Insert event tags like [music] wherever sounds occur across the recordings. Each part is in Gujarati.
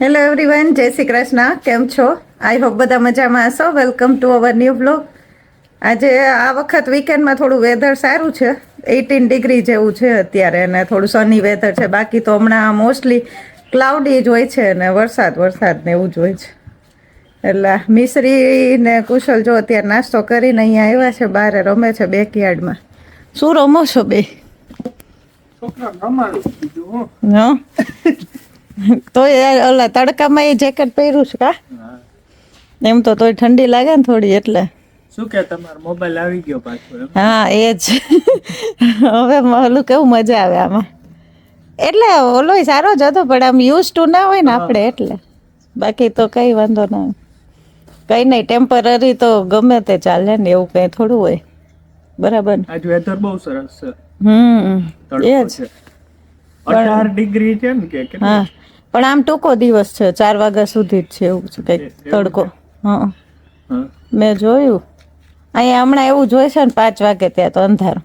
હેલો એવરીવન જય શ્રી કૃષ્ણ કેમ છો આઈ હોપ બધા મજામાં હશો. Welcome to our new blog આજે આ વખત વીકેન્ડમાં થોડું વેધર સારું છે. એઇટીન ડિગ્રી જેવું છે અત્યારે અને થોડું સની વેધર છે. બાકી તો હમણાં મોસ્ટલી ક્લાઉડી જ હોય છે ને વરસાદ વરસાદ ને એવું જ હોય છે. એટલે મિશ્રી ને કુશલ જો અત્યારે નાસ્તો કરીને અહીંયા આવ્યા છે બહાર રમે છે બેકયાર્ડમાં શું રમો છો બે? છોકરા [laughs] તો એ ઓલા તડકામાં એ જેકેટ પહેર્યું છે કા? એમ તો તોય ઠંડી લાગે ને થોડી એટલે. શું કે તમારો મોબાઈલ આવી ગયો પાછો હા એ જ. [laughs] હવે ઓલું કેવું મજા આવે આમાં. એટલે ઓલો સારો જ હતો પણ આમ યુઝ ટુ ના હોય ને આપણે એટલે. બાકી તો કઈ વાંધો ના કંઈ નહીં ટેમ્પરરી તો ગમે તે ચાલે ને એવું કઈ થોડું હોય. બરાબર. આજ વેધર બહુ સરસ છે. હમ એ જ. અઢાર ડિગ્રી છે ને કે હા. પણ આમ ટૂંકો દિવસ છે ચાર વાગ્યા સુધી જ છે એવું છે કંઈક તડકો. હા. મેં જોયું. અહીંયા હમણાં એવું જોઈ છે ને પાંચ વાગે ત્યાં તો અંધારું.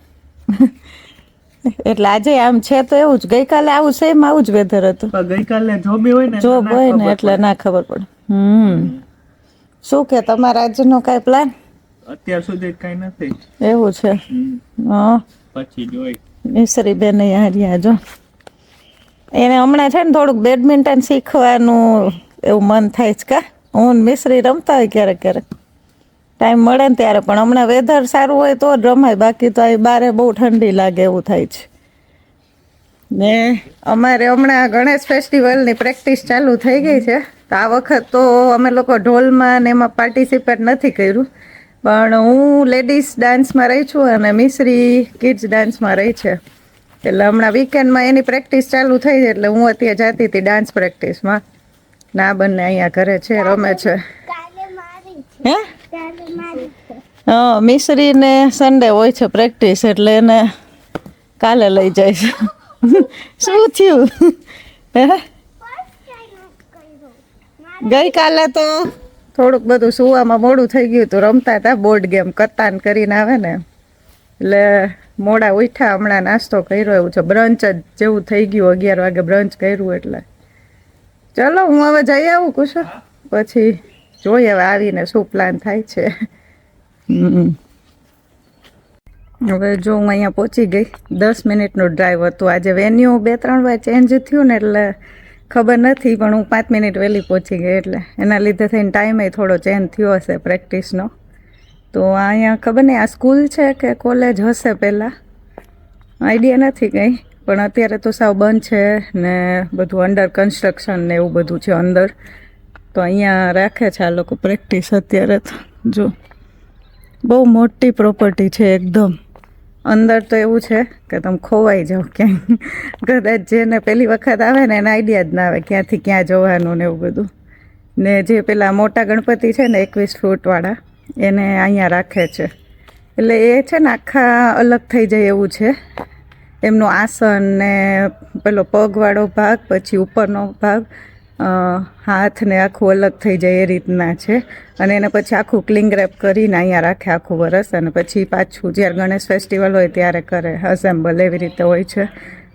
એટલે આજે આમ છે તો એવું જ. ગઈકાલે આવું સેમ આવું જ વેધર હતું. ગઈકાલે જોબી હોય ને જો તો હોય ને એટલે ના ખબર પડે. હમ. શું કે તમારા આજનો કાંઈ પ્લાન અત્યાર સુધી કઈ નથી. એવું છે. હા. પછી જોઈ. મિસરી બેન અહીંયા જો એને હમણાં છે ને થોડુંક બેડમિન્ટન શીખવાનું એવું મન થાય છે કા? હું મિશ્રી રમતા હોય ક્યારેક ક્યારેક. ટાઈમ મળે ને ત્યારે, પણ હમણાં વેધર સારું હોય તો જ રમાય. બાકી તો અહીં બારે બહુ ઠંડી લાગે એવું થાય છે. ને અમારે હમણાં ગણેશ ફેસ્ટિવલની પ્રેક્ટિસ ચાલુ થઈ ગઈ છે. તો આ વખત તો અમે લોકો ઢોલમાં ને એમાં પાર્ટિસિપેટ નથી કર્યું. પણ હું લેડીઝ ડાન્સમાં રહી છું અને મિશ્રી કિડ્સ ડાન્સમાં રહી છે. એટલે હમણાં વીકેન્ડમાં એની પ્રેક્ટિસ ચાલુ થઈ એટલે હું અત્યારે જતી હતી ડાન્સ પ્રેક્ટિસમાં ના બંને અહીંયા ઘરે છે રમે છે. હે? હા મિશ્રી ને સન્ડે હોય છે પ્રેક્ટિસ એટલે એને કાલે લઈ જાય છે. [laughs] શું થયું? હે? ગઈકાલે તો થોડુંક બધું સુવામાં મોડું થઈ ગયું હતું રમતા હતા બોર્ડ ગેમ કતાન કરીને આવે ને. એટલે મોડા ઉઠ્યા, હમણાં નાસ્તો કર્યો એવું છે. બ્રંચ જ જેવું થઈ ગયું, અગિયાર વાગે બ્રંચ કર્યું એટલે. ચલો, હું હવે જઈ આવું કુશો પછી જોઈએ હવે આવીને શું પ્લાન થાય છે. હવે જો હું અહીંયા પહોંચી ગઈ. દસ મિનિટનો ડ્રાઈવ હતું. આજે વેન્યુ બે ત્રણ વાર ચેન્જ થયું ને એટલે ખબર નથી, પણ હું પાંચ મિનિટ વહેલી પહોંચી ગઈ એટલે. એના લીધે થઈને ટાઈમે થોડો ચેન્જ થયો હશે પ્રેક્ટિસનો તો અહીંયા ખબર નહીં, આ સ્કૂલ છે કે કોલેજ હશે પહેલાં? આઈડિયા નથી કંઈ, પણ અત્યારે તો સાવ બંધ છે ને બધું અંડર કન્સ્ટ્રક્શન ને એવું બધું છે અંદર. તો અહીંયા રાખે છે આ લોકો પ્રેક્ટિસ અત્યારે તો, જો. બહુ મોટી પ્રોપર્ટી છે એકદમ. અંદર તો એવું છે કે તમે ખોવાઈ જાઓ ક્યાંય. કદાચ જેને પહેલી વખત આવે ને એને આઈડિયા જ ના આવે ક્યાંથી ક્યાં જવાનું ને એવું બધું. ને જે પેલા મોટા ગણપતિ છે ને એકવીસ ફૂટવાળા એને અહીંયા રાખે છે. એટલે એ છે ને આખા અલગ થઈ જાય એવું છે. એમનું આસન ને પેલો પગવાળો ભાગ, પછી ઉપરનો ભાગ હાથને આખું અલગ થઈ જાય એ રીતના છે. અને એને પછી આખું ક્લિંગ રેપ કરીને અહીંયા રાખે આખું વરસ. અને પછી પાછું જ્યારે ગણેશ ફેસ્ટિવલ હોય ત્યારે કરે અસેમ્બલ એવી રીતે હોય છે.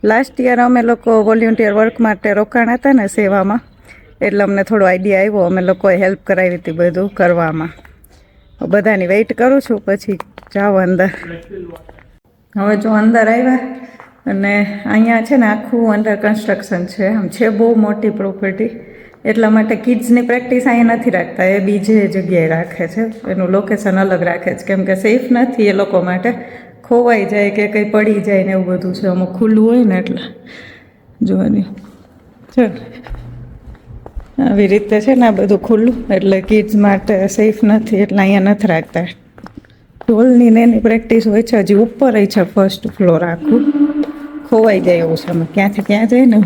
લાસ્ટ યર અમે લોકો વોલ્યુન્ટિયર વર્ક માટે રોકાણ હતા ને સેવામાં. એટલે અમને થોડો આઈડિયા આવ્યો, અમે લોકોએ હેલ્પ કરાવી હતી બધું કરવામાં. બધાની વેઇટ કરું છું, પછી જાઓ અંદર. હવે જો અંદર આવ્યા, અને અહીંયા છે ને આખું અંડર કન્સ્ટ્રક્શન છે. આમ છે બહુ મોટી પ્રોપર્ટી એટલા માટે કિડ્સની પ્રેક્ટિસ અહીંયા નથી રાખતા, એ બીજે જગ્યાએ રાખે છે. એનું લોકેશન અલગ રાખે છે. કેમ કે સેફ નથી એ લોકો માટે. ખોવાઈ જાય કે કંઈ પડી જાય ને એવું બધું છે. અમુક ખુલ્લું હોય ને એટલે. જોવાની. ચાલ. આવી રીતે છે ને આ બધું ખુલ્લું, એટલે કિડ્સ માટે સેફ નથી, એટલે અહીંયા નથી રાખતા. ઢોલની ને એની પ્રેક્ટિસ હોય છે, હજી ઉપર છે ફર્સ્ટ ફ્લોર આખું. ખોવાઈ જાય એવું છે અમે ક્યાંથી ક્યાં જાય ને?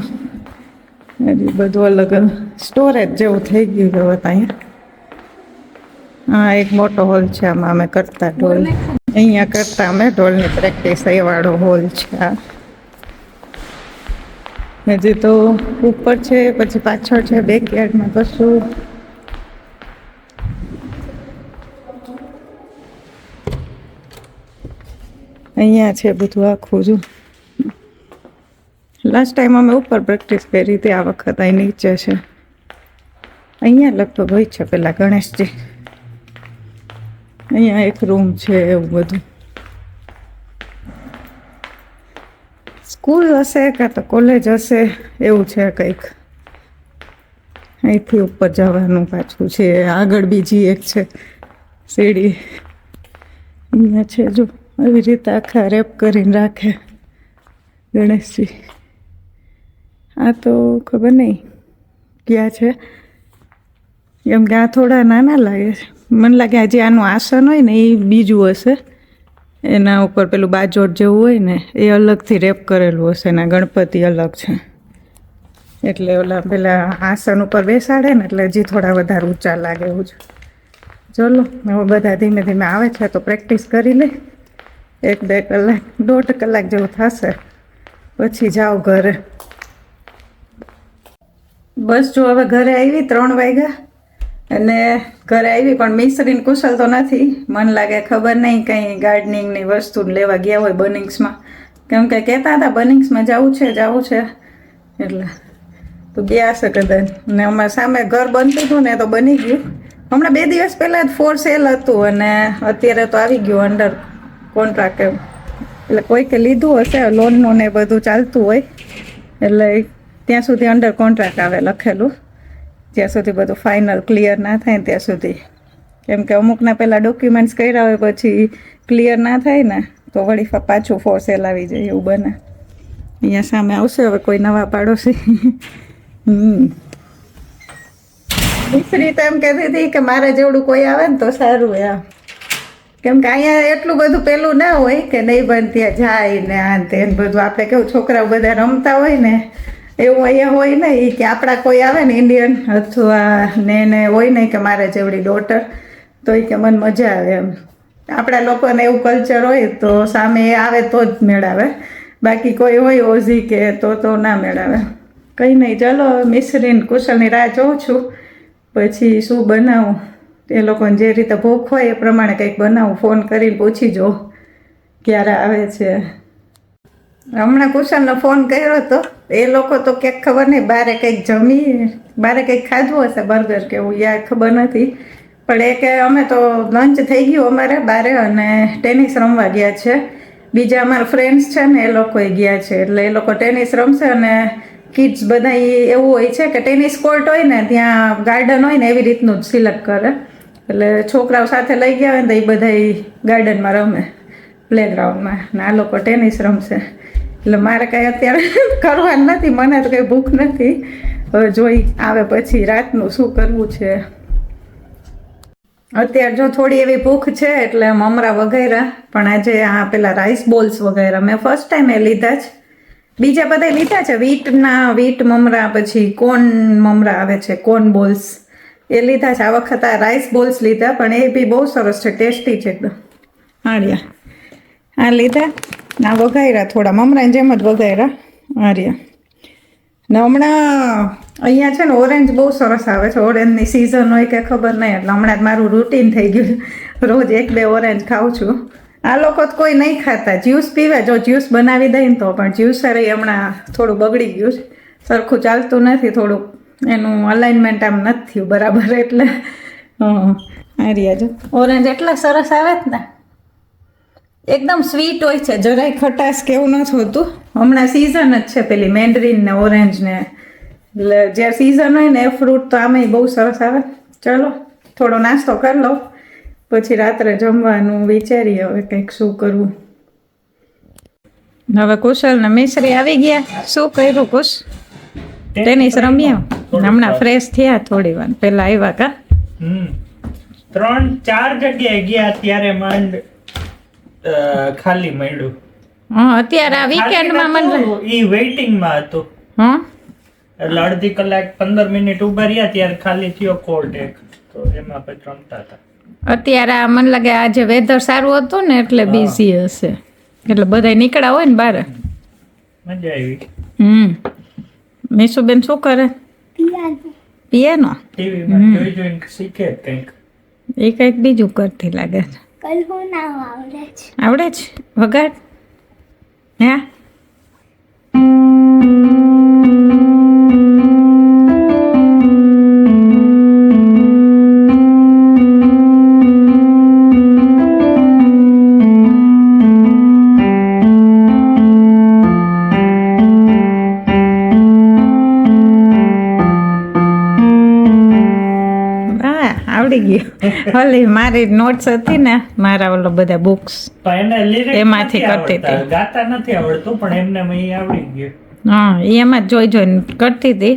હજી બધું અલગ અલગ. સ્ટોરેજ જેવું થઈ ગયું છે અહીંયા. હા, એક મોટો હોલ છે, આમાં અમે કરતા ઢોલ અહીંયા કરતા અમે ઢોલની પ્રેક્ટિસ એ વાળો હોલ છે આ. હજી તો ઉપર છે, પછી પાછળ છે, બેકયાર્ડમાં કશું. અહીંયા છે બધું આખું, જો. લાસ્ટ ટાઈમ અમે ઉપર પ્રેક્ટિસ કરી હતી, આ વખત અહીં નીચે છે. અહીંયા લગભગ હોય છે, પેલા ગણેશજી. અહીંયા એક રૂમ છે, એવું બધું. સ્કૂલ હશે કાં તો કોલેજ હશે, એવું છે કંઈક. અહીંથી ઉપર જવાનું પાછું છે, આગળ બીજી એક છે સીડી. અહીંયા છે જો, આવી રીતે આખા રેપ કરીને રાખે ગણેશજી. આ તો ખબર નહીં ક્યાં છે. કેમ કે આ થોડા નાના લાગે છે. મને લાગે આજે આનું આસન હોય ને એ બીજું હશે. એના ઉપર પેલું બાજોટ જેવું હોય ને, એ અલગથી રેપ કરેલું હશે ને, ગણપતિ અલગ છે. એટલે ઓલા પેલા આસન ઉપર બેસાડે ને, એટલે હજી થોડા વધારે ઊંચા લાગે એવું છે. ચલો, હવે બધા ધીમે ધીમે આવે છે, તો પ્રેક્ટિસ કરી લે. એક, બે કલાક, દોઢ કલાક જેવું થશે. પછી જાઓ ઘરે. બસ જો હવે ઘરે આવી, ત્રણ વાગ્યા. અને ઘરે આવી પણ મિસ્ત્રીને કુશલ તો નથી. મન લાગે ખબર નહીં કંઈ ગાર્ડનિંગની વસ્તુ લેવા ગયા હોય બનિંગ્સમાં. કેમ કે કહેતા હતા, બનિંગ્સમાં જવું છે જવું છે. એટલે તો ગયા હશે કદાચ. ને અમારા સામે ઘર બનતું હતું ને તો બની ગયું. હમણાં બે દિવસ પહેલાં જ ફોર સેલ હતું અને અત્યારે તો આવી ગયું અંડર કોન્ટ્રાક્ટ એમ. એટલે કોઈકે લીધું હશે લોનનું ને બધું ચાલતું હોય. એટલે ત્યાં સુધી અંડર કોન્ટ્રાક્ટ આવે લખેલું. જ્યાં સુધી બધું ફાઇનલ ક્લિયર ના થાય ને ત્યાં સુધી. કેમ કે અમુકના પહેલાં ડોક્યુમેન્ટ્સ કર્યા હોય, પછી ક્લિયર ના થાય ને, તો વળી પાછું ફોર સેલ આવી જાય, એવું બને. અહીંયા સામે આવશે, હવે કોઈ નવા પાડોશી. હમ. મિશ્રી તો એમ કહેતી હતી કે મારે જેવડું કોઈ આવે ને તો સારું એમ. કેમ કે અહીંયા એટલું બધું પેલું ના હોય કે નહીં બન ત્યાં જાય ને આ તે બધું. આપણે કેવું છોકરાઓ બધા રમતા હોય ને એવું અહીંયા હોય નહીં કે આપણા કોઈ આવે ને ઇન્ડિયન અથવા ને ને હોય નહીં કે મારે જેવડી ડોટર તો એ કે મને મજા આવે એમ. આપણા લોકોને એવું કલ્ચર હોય તો સામે એ આવે તો જ મેળાવે. બાકી કોઈ હોય ઓઝી કે તો તો ના મેળાવે. કંઈ નહીં, ચલો મિશ્રીને કુશળની રાહ જોઉં છું. પછી શું બનાવું? એ લોકોને જે રીતે ભૂખ હોય એ પ્રમાણે કંઈક બનાવું. ફોન કરીને પૂછી જો ક્યારે આવે છે? હમણાં કુશલનો ફોન કર્યો હતો. એ લોકો તો ક્યાંક ખબર નહીં, બારે કંઈક જમી, બારે કંઈક ખાધું હશે બર્ગર કે એવું યાર ખબર નથી. પણ એ કે અમે તો લંચ થઈ ગયું અમારે બારે અને ટેનિસ રમવા ગયા છે. બીજા અમારા ફ્રેન્ડ્સ છે ને એ લોકોએ ગયા છે. એટલે એ લોકો ટેનિસ રમશે અને કિડ્સ બધા એવું હોય છે કે ટેનિસ કોર્ટ હોય ને, ત્યાં ગાર્ડન હોય ને, એવી રીતનું જ સિલેક્ટ કરે. એટલે છોકરાઓ સાથે લઈ ગયા હોય ને તો એ બધા ગાર્ડનમાં રમે. પ્લેગ્રાઉન્ડમાં ને આ લોકો ટેનિસ રમશે. એટલે મારે કાંઈ અત્યારે [laughs] કરવાનું નથી, મને તો કંઈ ભૂખ નથી. હવે જોઈ આવે પછી રાતનું શું કરવું છે. અત્યારે જો થોડી એવી ભૂખ છે એટલે મમરા વગેરે પણ આજે આ પેલા રાઈસ બોલ્સ વગેરે મેં ફર્સ્ટ ટાઈમ એ લીધા જ. બીજા બધા લીધા છે વીટના વીટ મમરા, પછી કોન મમરા આવે છે કોન બોલ્સ એ લીધા છે. આ વખત આ રાઈસ બોલ્સ લીધા, પણ એ બી બહુ સરસ છે, ટેસ્ટી છે એકદમ. હાડિયા આ લીધા. ના, વઘાયરા થોડા. મમરાની જેમ જ વઘાયરા. આર્યા. ને હમણાં અહીંયા છે ને ઓરેન્જ બહુ સરસ આવે છે. ઓરેન્જની સિઝન હોય કે ખબર નહીં, એટલે હમણાં જ મારું રૂટીન થઈ ગયું. રોજ એક બે ઓરેન્જ ખાઉં છું. આ લોકો તો કોઈ નહીં ખાતા. જ્યુસ પીવે, જો જ્યુસ બનાવી દઈએ તો, પણ જ્યુસ એ હમણાં થોડું બગડી ગયું છે. સરખું ચાલતું નથી થોડુંક એનું અલાઇનમેન્ટ આમ નથી થયું બરાબર એટલે. હં રહ્યા જો. ઓરેન્જ એટલા સરસ આવે જ ને. એકદમ સ્વીટ હોય છે. જરાય ખટાશ કેવું નથી હોતું. હમણાં સિઝન જ છે પેલી મેન્ડરીન ને ઓરેન્જ ને. એટલે જ્યારે સિઝન હોય ને એ ફ્રૂટ તો આમે બહુ સરસ આવે. ચલો થોડો નાસ્તો કરી લો પછી રાત્રે જમવાનું વિચારીએ હવે કંઈક શું કરવું. હવે કુશલ ને મિશ્રી આવી ગયા. શું કર્યું કુશ? ટેનિસ રમ્યા? હમણાં ફ્રેશ થયા થોડી વાર. પેલા આવ્યા કા? ત્રણ ચાર જગ્યાએ ગયા ત્યારે માંડ ખાલી મળ્યું. હા અત્યારે આ વીકેન્ડમાં મને ઈ વેઇટિંગમાં હતું. હા? એટલે અડધી કલાક પંદર મિનિટ ઊભા રહ્યા ત્યારે ખાલી થયો કોલ્ડ એક તો એમાં પછી રમતા હતા. અત્યારે આ મને લાગે આજે વેધર સારું હતું ને એટલે બિઝી હશે. એટલે બધા નીકળ્યા હોય ને બહાર? મજા આવી. હમ. મીસુબેન શું કરે? પિયાનો. ટીવીમાં જોઈ જોઈને શીખે કંઈક. એ કંઈક બીજું કરતી લાગે છે. કલ હું ના આવડે છે. આવડે છે વગાડ. હે ગયું મારી નોટ્સ હતી ને મારા ઓલો બધા બુક્સ એમાંથી કરતી. હતી. ગાતા નથી આવડતું પણ એમને મેં આવડી ગયું. હા એમાં જ જોઈ જોઈને કરતી હતી.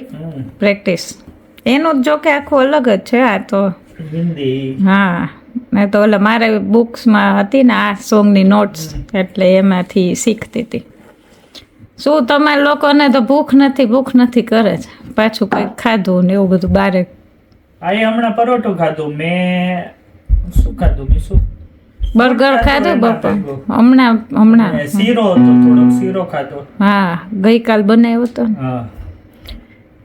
પ્રેક્ટિસ એનું જ કે આખું અલગ જ છે આ તો. હિન્દી. હા મેં તો ઓલા મારે બુક્સમાં હતી ને આ સોંગની નોટ્સ એટલે એમાંથી શીખતી હતી. શું તમારા લોકોને તો ભૂખ નથી ભૂખ નથી કરે છે. પાછું કંઈક ખાધું ને એવું બધું બારે આ હમણાં પરોઠું ખાધું મેં શું ખાધું મેં શું? બર્ગર ખાધું બપોર? હમણાં હમણાં. શીરો હતો થોડો શીરો ખાધો. હા ગઈકાલ બનાવ્યો હતો હા.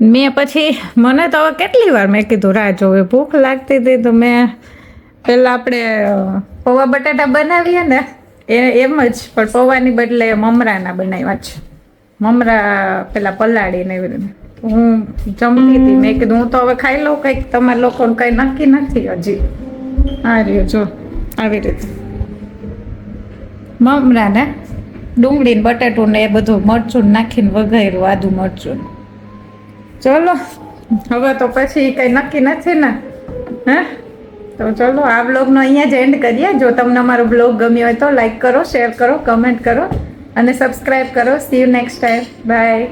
મેં પછી મને તો હવે કેટલી વાર મેં કીધું રાહ જોવે ભૂખ લાગતી હતી તો મેં પેલા આપણે પૌવા બટાટા બનાવીએ ને એ એમ જ પણ પૌવાની બદલે મમરાના બનાવ્યા છે. મમરા પેલા પલાળીને એવી રીતે. હું જમતી હતી. મેં કીધું, હું તો હવે ખાઈ લઉં કંઈક. તમારા લોકોને કંઈ નક્કી નથી હજી. આ રહ્યો, જો. આવી રીતે. મમરા ને ડુંગળીને બટાટું એ બધું મરચું નાખીને વઘાર્યું, આદુ મરચું. ચલો, હવે તો પછી કંઈ નક્કી નથી ને. હે? તો ચલો, આ બ્લોગનો અહીંયા જ એન્ડ કરીએ. જો તમને અમારો બ્લોગ ગમ્યો હોય તો લાઈક કરો, શેર કરો, કમેન્ટ કરો અને સબસ્ક્રાઈબ કરો. See you next time bye